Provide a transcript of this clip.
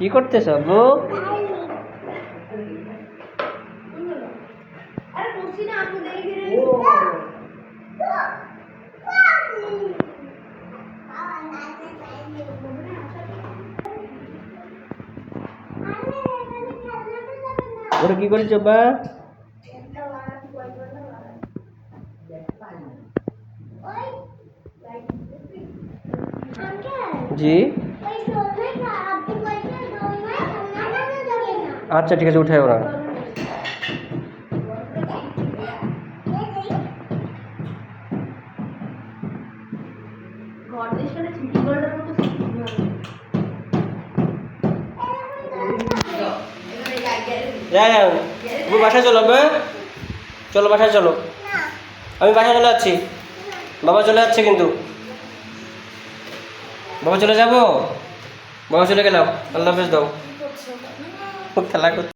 কি করতেছ দেখে ওরা কি করেছ বা? জি। আচ্ছা ঠিক আছে উঠে ওরা। বাসায় চলো চলো, বাসায় চলো। আমি বাসায় চলে যাচ্ছি। বাবা চলে যাচ্ছে কিন্তু। বাবা চলে যাব? বাবা চলে গেলাম। আল্লাহ হাফেজ, দাও। খেলা করতে